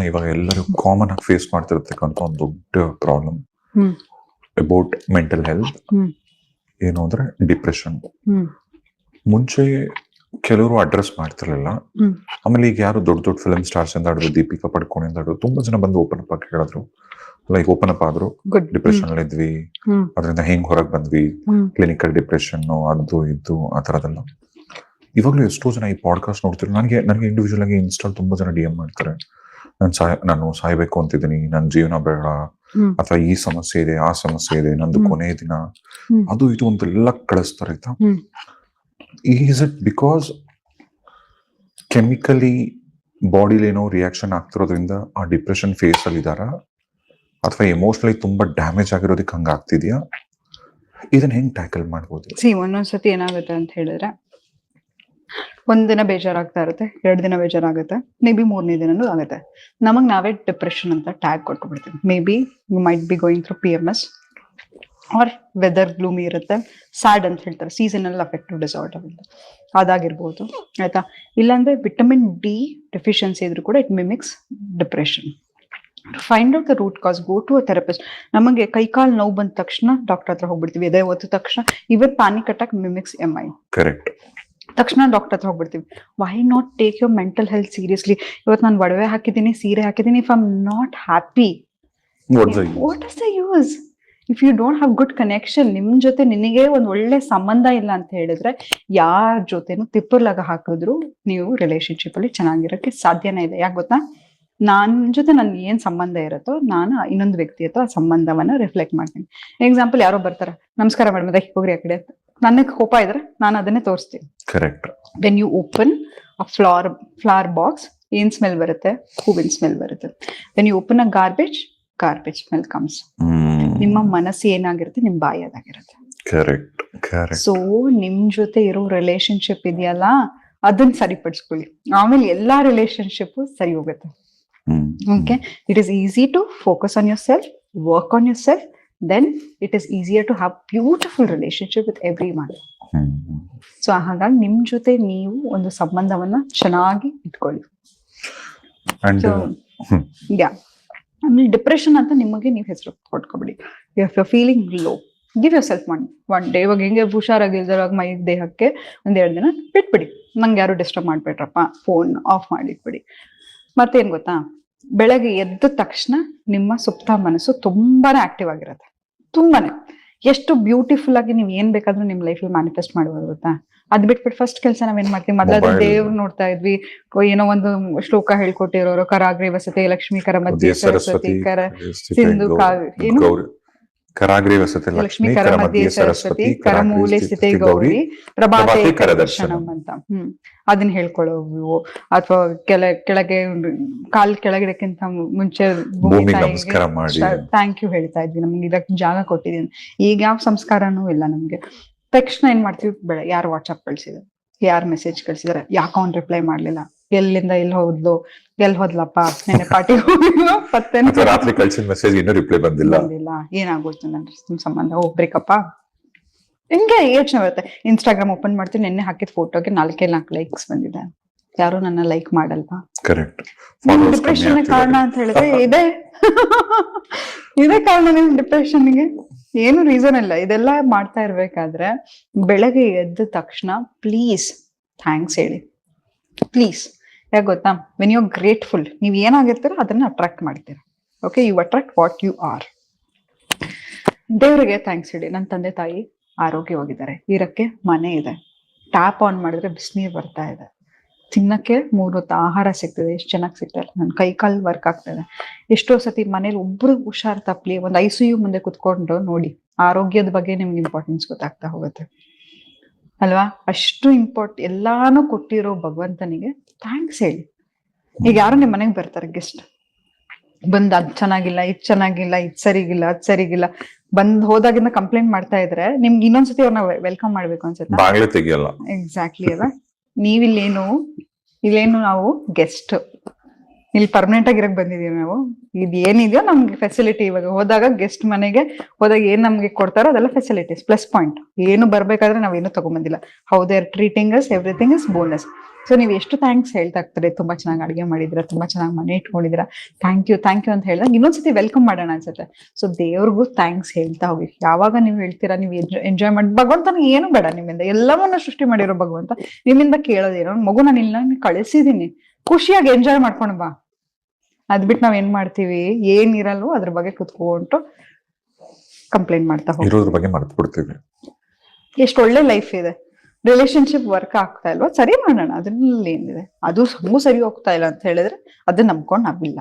ಇವಾಗ ಎಲ್ಲರೂ ಕಾಮನ್ ಆಗಿ ಫೇಸ್ ಮಾಡ್ತಿರ್ತಕ್ಕಂಥ ಒಂದು ದೊಡ್ಡ ಪ್ರಾಬ್ಲಮ್. About mental health. ಏನು ಅಂದ್ರೆ ಡಿಪ್ರೆಷನ್ ಮುಂಚೆ ಕೆಲವರು ಅಡ್ರೆಸ್ ಮಾಡ್ತಿರ್ಲಿಲ್ಲ. ಆಮೇಲೆ ಈಗ ಯಾರು ದೊಡ್ಡ ದೊಡ್ಡ ಫಿಲ್ಮ್ ಸ್ಟಾರ್ಸ್ ಇಂದ ಆಡಿದ್ರು ದೀಪಿಕಾ ಪಡ್ಕೋಣೆ ಆಡಿದ್ರು ಹಿಡಿದು ತುಂಬಾ ಜನ ಬಂದು ಓಪನ್ ಅಪ್ ಆಗಿ ಹೇಳಿದ್ರು. ಲೈಕ್ ಓಪನ್ ಅಪ್ ಆದ್ರು. ಡಿಪ್ರೆಷನ್ ಅಲ್ಲಿ ಇದ್ವಿ ಅದರಿಂದ ಹೆಂಗ್ ಹೊರಗ್ ಬಂದ್ವಿ? ಕ್ಲಿನಿಕಲ್ ಡಿಪ್ರೆಷನ್ ಅದು ಇದು ಆ ತರದೆಲ್ಲ. ಇವಾಗ್ಲೂ ಎಷ್ಟೋ ಜನ ಈ ಪಾಡ್ಕಾಸ್ಟ್ ನೋಡ್ತಿರೋ ನನಗೆ ನನಗೆ ಇಂಡಿವಿಜುವಲ್ ಆಗಿ ಇನ್ಸ್ಟಾಲ್ ತುಂಬಾ ಜನ ಡಿ ಎಂ ಮಾಡ್ತಾರೆ. ನಾನು ಸಾಯ್ ನಾನು ಸಾಯ್ಬೇಕು ಅಂತಿದ್ದೀನಿ ನನ್ನ ಜೀವನ ಬೇಡ. ಅಥವಾ ಈ ಸಮಸ್ಯೆ ಇದೆ ಆ ಸಮಸ್ಯೆ ಇದೆ ನಂದು ಕೊನೆ ದಿನ. ಅದು ಇದು ಅಂತೆಲ್ಲ ಕಳಿಸ್ತಾರೆ ಆಯ್ತಾ. Is it because chemically bodily ಏನೋ ರಿಯಾಕ್ಷನ್ ಆಗ್ತಿರೋದ್ರಿಂದ ಆ ಡಿಪ್ರೆಷನ್ ಫೇಸ್ ಅಲ್ಲಿ ಇದಾರ ಅಥವಾ ಎಮೋಷನಲಿ ತುಂಬಾ ಡ್ಯಾಮೇಜ್ ಆಗಿರೋದಕ್ಕೆ ಹಂಗ ಆಗ್ತಿದ್ಯಾ ಇದನ್ನ ಹೆಂಗ್ ಟ್ಯಾಕಲ್ ಮಾಡ್ಬೋದು? ಸಿ ಒಂದೊಂದ್ಸತಿ ಏನಾಗುತ್ತೆ ಅಂತ ಹೇಳಿದ್ರೆ ಒಂದ್ ದಿನ ಬೇಜಾರಾಗ್ತಾ ಇರುತ್ತೆ, ಎರಡ್ ದಿನ ಬೇಜಾರಾಗುತ್ತೆ ಮೇ ಬಿ ಮೂರನೇ ದಿನನೂ ಆಗುತ್ತೆ. ನಮಗ್ ನಾವೇ ಡಿಪ್ರೆಷನ್ ಅಂತ tag ಕೊಟ್ಬಿಡ್ತೀವಿ. Maybe you might be going through P M S R weather gloomy ಇರುತ್ತೆ ಸ್ಯಾಡ್ ಅಂತ ಹೇಳ್ತಾರೆ. ಸೀಸನಲ್ ಅಫೆಕ್ಟಿವ್ ಡಿಸಾರ್ಡರ್ ಅಂತ. ಅದಾಗಿರ್ಬೋದು, ಆಯ್ತಾ? ಇಲ್ಲಾಂದ್ರೆ ವಿಟಮಿನ್ ಡಿ ಡೆಫಿಷಿಯನ್ಸಿ ಇದ್ರೂ ಕೂಡ it mimics depression find out the root cause go to a therapist ನಮಗೆ ಕೈಕಾಲು ನೋವು ಬಂದ ತಕ್ಷಣ ಡಾಕ್ಟರ್ ಹತ್ರ ಹೋಗ್ಬಿಡ್ತೀವಿ. ಎದೆ ಒತ್ತ ತಕ್ಷಣ even panic attack mimics M I correct ತಕ್ಷಣ ಡಾಕ್ಟರ್ ಹತ್ರ ಹೋಗ್ಬಿಡ್ತೀವಿ. Why not take your mental health seriously ಇವತ್ತು ನಾನು ಒಡವೆ ಹಾಕಿದ್ದೀನಿ ಸೀರೆ ಹಾಕಿದ್ದೀನಿ if I'm not happy what is the use if you don't have good connection ನಿಮ್ ಜೊತೆ ನಿನಗೆ ಒಂದ್ ಒಳ್ಳೆ ಸಂಬಂಧ ಇಲ್ಲ ಅಂತ ಹೇಳಿದ್ರೆ ಯಾರ ಜೊತೆನೂ ತಿಪ್ಪರ್ಲಾಗ ಹಾಕಿದ್ರು ನೀವು ರಿಲೇಶನ್ಶಿಪ್ ಅಲ್ಲಿ ಚೆನ್ನಾಗಿರೋಕೆ ಸಾಧ್ಯನೇ ಇದೆ. ಯಾಕೆ ಗೊತ್ತಾ? ನನ್ನ ಜೊತೆ ನನ್ ಏನ್ ಸಂಬಂಧ ಇರುತ್ತೋ ನಾನು ಇನ್ನೊಂದು ವ್ಯಕ್ತಿ ಹತ್ರ ಆ ಸಂಬಂಧವನ್ನ ರಿಫ್ಲೆಕ್ಟ್ ಮಾಡ್ತೀನಿ. ಎಕ್ಸಾಂಪಲ್ ಯಾರೋ ಬರ್ತಾರೆ ನಮಸ್ಕಾರ ಮೇಡಮ್ ಹೋಗ್ರಿ ಆ ಕಡೆ ಅಂತ. ನನಗೆ ಕೋಪ ಇದ್ರೆ ನಾನು ಅದನ್ನೇ ತೋರಿಸ್ತೀನಿ. Correct when you open a flower flower box ಏನ್ ಸ್ಮೆಲ್ ಬರುತ್ತೆ? ಹೂವಿನ ಸ್ಮೆಲ್ ಬರುತ್ತೆ. When you open a garbage garbage smell comes ನಿಮ್ಮ ಮನಸ್ಸು ಏನಾಗಿರುತ್ತೆ? ನಿಮ್ ಬಾಯಿ ಅದಾಗಿರುತ್ತೆ. ಕರೆಕ್ಟ್ ಕರೆಕ್ಟ್ ಸೊ ನಿಮ್ ಜೊತೆ ಇರೋ ರಿಲೇಶನ್ಶಿಪ್ ಇದೆಯಲ್ಲ ಅದನ್ನ ಸರಿಪಡಿಸ್ಕೊಳ್ಳಿ. ಆಮೇಲೆ ಎಲ್ಲಾ ರಿಲೇಶನ್ಶಿಪ್ ಸರಿ ಹೋಗುತ್ತೆ. Okay it is easy to focus on yourself work on yourself then it is easier to have beautiful relationship with everyone so ಹಾಗಾಗಿ ನಿಮ್ ಜೊತೆ ನೀವು ಒಂದು ಸಂಬಂಧವನ್ನ ಚೆನ್ನಾಗಿ ಇಟ್ಕೊಳ್ಳಿ. ಯಾ ಆಮೇಲೆ ಡಿಪ್ರೆಷನ್ ಅಂತ ನಿಮಗೆ ನೀವು ಹೆಸರು ಕೊಟ್ಕೊಬಿಡಿ. You feeling low give yourself one one day ಇವಾಗ ಹೆಂಗೆ ಹುಷಾರಾಗಿಲ್ದಿರುವಾಗ ಮೈ ದೇಹಕ್ಕೆ ಒಂದೆರಡು ದಿನ ಬಿಟ್ಬಿಡಿ. ನಂಗೆ ಯಾರು ಡಿಸ್ಟರ್ಬ್ ಮಾಡ್ಬೇಡ್ರಪ್ಪ? ಫೋನ್ ಆಫ್ ಮಾಡಿಟ್ಬಿಡಿ. ಮತ್ತೇನ್ ಗೊತ್ತಾ? ಬೆಳಗ್ಗೆ ಎದ್ದ ತಕ್ಷಣ ನಿಮ್ಮ ಸುಪ್ತ ಮನಸ್ಸು ತುಂಬಾನೇ ಆಕ್ಟಿವ್ ಆಗಿರುತ್ತೆ. ತುಂಬಾನೇ. ಎಷ್ಟು ಬ್ಯೂಟಿಫುಲ್ ಆಗಿ ನೀವು ಏನ್ ಬೇಕಾದ್ರೂ ನಿಮ್ ಅಲ್ಲಿ ಮ್ಯಾನಿಫೆಸ್ಟ್ ಮಾಡ್ಬೋದು ಗೊತ್ತಾ ಅದ್ ಬಿಟ್ಬಿಟ್ಟು ಫಸ್ಟ್ ಕೆಲಸ ನಾವೇನ್ ಮಾಡ್ತೀವಿ? ಮೊದಲಾದ್ರೆ Mobile. ದೇವ್ರು ನೋಡ್ತಾ ಇದ್ವಿ. ಏನೋ ಒಂದು ಶ್ಲೋಕ ಹೇಳ್ಕೊಟ್ಟಿರೋರು ಕರಾಗ್ರಿ ವಸತಿ ಲಕ್ಷ್ಮೀ ಕರ ಮಧ್ಯೆ ಸರಸ್ವತಿ ಕರ ಸಿಂಧು ಏನು? ಕರಾಗ್ರಿ ವಸತಿ ಲಕ್ಷ್ಮೀ ಕರ ಮಧ್ಯೆ ಸರಸ್ವತಿ ಕರಮೂಲೆ ಸ್ಥಿತಿ ಗೌರಿ ಪ್ರಭಾತೆ ಕರದರ್ಶನಂ. ಅಂತ. ಹ್ಮ್. ಅದನ್ನ ಹೇಳ್ಕೊಳ್ಳೋವು. ಅಥವಾ ಕೆಳ ಕೆಳಗೆ ಕಾಲ್ ಕೆಳಗಿಡಕ್ಕಿಂತ ಮುಂಚೆ ಭೂಮಿ ನಮಸ್ಕಾರ ಮಾಡಿ. ಥ್ಯಾಂಕ್ ಯು ಹೇಳ್ತಾ ಇದ್ವಿ. ನಮ್ಗೆ ಇದಕ್ಕೆ ಜಾಗ ಕೊಟ್ಟಿದ್ದೀನಿ. ಈಗ ಯಾವ ಸಂಸ್ಕಾರನೂ ಇಲ್ಲ ನಮ್ಗೆ. ತಕ್ಷಣ ಏನ್ ಮಾಡ್ತೀವಿ? ಬೆಳೆ ಯಾರು ವಾಟ್ಸ್ಆಪ್ ಕಳ್ಸಿದ್ರು ಯಾರು ಮೆಸೇಜ್ ಕಳ್ಸಿದಾರೆ ಯಾಕೆ ಅವ್ನ್ ರಿಪ್ಲೈ ಮಾಡ್ಲಿಲ್ಲ? ಎಲ್ಲಿಂದ ಇಲ್ಲಿ ಹೋದ್ಲು ಎಲ್ಲಿ ಹೋದ್ಲಪ್ಪ? ನೆನೆ ಪಾರ್ಟಿ ರಾತ್ರಿ ಕಳ್ಸಿದ ಮೆಸೇಜ್ ಇನ್ನೂ ರಿಪ್ಲೈ ಬಂದಿಲ್ಲ. ಬಂದಿಲ್ಲ. ಏನಾಗೋಯ್ತು ನನ್ನ ನಿಮ್ ಸಂಬಂಧ? ಹೋಗ್ಬೇಕಪ್ಪ ಹಿಂಗೆ ಯೋಚನೆ ಬರುತ್ತೆ? ಇನ್ಸ್ಟಾಗ್ರಾಮ್ ಓಪನ್ ಮಾಡ್ತೀನಿ ನಿನ್ನೆ ಹಾಕಿದ ಫೋಟೋಗೆ ನಾಲ್ಕೇ ನಾಲ್ಕು ಲೈಕ್ಸ್ ಬಂದಿದೆ. ಯಾರು ನನ್ನ ಲೈಕ್ ಮಾಡಲ್ವಾ? ಕರೆಕ್ಟ್ ಡಿಪ್ರೆಷನ್ ಕಾರಣ ಅಂತ ಹೇಳಿದ್ರೆ ಇದೆ. ಇದೆ ಕಾರಣ ನಿಮ್ ಡಿಪ್ರೆಷನ್ಗೆ ಏನು ರೀಸನ್ ಇಲ್ಲ. ಇದೆಲ್ಲ ಮಾಡ್ತಾ ಇರ್ಬೇಕಾದ್ರೆ ಬೆಳಗ್ಗೆ ಎದ್ದ ತಕ್ಷಣ ಪ್ಲೀಸ್ ಥ್ಯಾಂಕ್ಸ್ ಹೇಳಿ. ಪ್ಲೀಸ್ ಯಾಕೆ ಗೊತ್ತಾ? ವೆನ್ ಯು ಗ್ರೇಟ್ಫುಲ್ ನೀವು ಏನಾಗಿರ್ತೀರೋ ಅದನ್ನ ಅಟ್ರಾಕ್ಟ್ ಮಾಡ್ತೀರ. Okay you attract what you are ದೇವರಿಗೆ ಥ್ಯಾಂಕ್ಸ್ ಹೇಳಿ ನನ್ನ ತಂದೆ ತಾಯಿ ಆರೋಗ್ಯವಾಗಿದ್ದಾರೆ. ಇರಕ್ಕೆ ಮನೆ ಇದೆ. ಟ್ಯಾಪ್ ಆನ್ ಮಾಡಿದ್ರೆ ಬಿಸಿನೀರು ಬರ್ತಾ ಇದೆ. ತಿನ್ನಕ್ಕೆ ಮೂರು ಹೊತ್ತು ಆಹಾರ ಸಿಗ್ತದೆ. ಎಷ್ಟು ಚೆನ್ನಾಗಿ ಸಿಗ್ತದೆ ನನ್ನ ಕೈ ಕಾಲು ವರ್ಕ್ ಆಗ್ತದೆ ಎಷ್ಟೋ ಸತಿ ಮನೇಲಿ ಒಬ್ರು ಹುಷಾರ್ ತಪ್ಪಲಿ, ಒಂದು ಐ ಯು ಮುಂದೆ ಕುತ್ಕೊಂಡು ನೋಡಿ, ಆರೋಗ್ಯದ ಬಗ್ಗೆ ನಿಮ್ಗೆ ಇಂಪಾರ್ಟೆನ್ಸ್ ಗೊತ್ತಾಗ್ತಾ ಹೋಗುತ್ತೆ. ಅಲ್ವಾ? ಅಷ್ಟು ಇಂಪಾರ್ಟ್ ಎಲ್ಲಾನು ಕೊಟ್ಟಿರೋ ಭಗವಂತನಿಗೆ ಥ್ಯಾಂಕ್ಸ್ ಹೇಳಿ. ಈಗ ಯಾರು ನಿಮ್ ಮನೆಗೆ ಬರ್ತಾರೆ ಗೆಸ್ಟ್ ಬಂದ್ ಅದ್ ಚೆನ್ನಾಗಿಲ್ಲ ಇದ್ ಚೆನ್ನಾಗಿಲ್ಲ ಇದ್ ಸರಿಗಿಲ್ಲ ಅದ್ ಸರಿಗಿಲ್ಲ. ಬಂದ್ ಹೋದಾಗಿಂದ ಕಂಪ್ಲೇಂಟ್ ಮಾಡ್ತಾ ಇದ್ರೆ ನಿಮ್ಗೆ ಇನ್ನೊಂದ್ಸತಿ ಅವ್ರನ್ನ ವೆಲ್ಕಮ್ ಮಾಡ್ಬೇಕು ಅನ್ಸುತ್ತೆ? ಬಾಗ್ಲೆ ತೆಗಿಯಲ್ಲ. ಎಕ್ಸಾಕ್ಟ್ಲಿ ಅಲ್ಲ ನೀವಿಲ್ಲೇನು ಇಲ್ಲೇನು ನಾವು ಗೆಸ್ಟ್ ಇಲ್ಲಿ ಪರ್ಮನೆಂಟ್ ಆಗಿ ಇರಕ್ ಬಂದಿದೀವಿ ನಾವು. ಇದು ಏನಿದೆಯೋ ನಮ್ಗೆ ಫೆಸಿಲಿಟಿ ಇವಾಗ. ಹೋದಾಗ ಗೆಸ್ಟ್ ಮನೆಗೆ ಹೋದಾಗ ಏನ್ ನಮ್ಗೆ ಕೊಡ್ತಾರೋ ಅದೆಲ್ಲ ಫೆಸಿಲಿಟೀಸ್ ಪ್ಲಸ್ ಪಾಯಿಂಟ್ ಏನು ಬರ್ಬೇಕಾದ್ರೆ ಏನು ತಗೊಂಬಂದಿಲ್ಲ. How they are treating us everything is bonus so ನೀವು ಎಷ್ಟು ಥ್ಯಾಂಕ್ಸ್ ಹೇಳ್ತಾ ಇರ್ತಾರೆ? ತುಂಬಾ ಚೆನ್ನಾಗಿ ಅಡಿಗೆ ಮಾಡಿದ್ರ, ತುಂಬಾ ಚೆನ್ನಾಗಿ ಮನೆ ಇಟ್ಕೊಂಡಿದ್ರ. ಥ್ಯಾಂಕ್ ಯು ಥ್ಯಾಂಕ್ ಯು ಅಂತ ಹೇಳಿದಾಗ ಇನ್ನೊಂದ್ಸತಿ ವೆಲ್ಕಮ್ ಮಾಡೋಣ ಅನ್ಸುತ್ತೆ. ಸೊ ದೇವ್ರಿಗೂ ಥ್ಯಾಂಕ್ಸ್ ಹೇಳ್ತಾ ಹೋಗಿ. ಯಾವಾಗ ನೀವು ಹೇಳ್ತೀರಾ, ನೀವು ಎಂಜಾಯ್ ಮಾಡಿ, ಭಗವಂತನ ಏನು ಬೇಡ ನಿಮ್ಮಿಂದ. ಎಲ್ಲವನ್ನ ಸೃಷ್ಟಿ ಮಾಡಿರೋ ಭಗವಂತ ನಿಮ್ಮಿಂದ ಕೇಳೋದೇನೋ. ಮಗು ನಾನು ಇಲ್ಲ ಕಳಿಸಿದೀನಿ. ಖುಷಿಯಾಗಿ ಎಂಜಾಯ್ ಮಾಡ್ಕೊಂಡು ಬಾ. ಅದ್ ಬಿಟ್ಟು ನಾವ್ ಏನ್ ಮಾಡ್ತೀವಿ? ಏನ್ ಇರಲ್ವೋ ಅದ್ರ ಬಗ್ಗೆ ಕುತ್ಕೊಂಡು ಕಂಪ್ಲೇಂಟ್ ಮಾಡ್ತಾ ಹೋಗ್ತೀವಿ. ಇರೋದ್ರ ಬಗ್ಗೆ ಮರ್ತು ಬಿಡ್ತೀವಿ ಎಷ್ಟು ಒಳ್ಳೆ ಲೈಫ್ ಇದೆ. ರಿಲೇಶನ್ಶಿಪ್ ವರ್ಕ್ ಆಗ್ತಾ ಇಲ್ವಾ? ಸರಿ ಮಾಡೋಣ. ಅದ್ರಲ್ಲಿ ಏನಿದೆ? ಅದು ಸಮೂ ಸರಿ ಹೋಗ್ತಾ ಇಲ್ಲ ಅಂತ ಹೇಳಿದ್ರೆ ಅದನ್ನ ನಂಬ್ಕೊಂಡು ನಾವಿಲ್ಲ.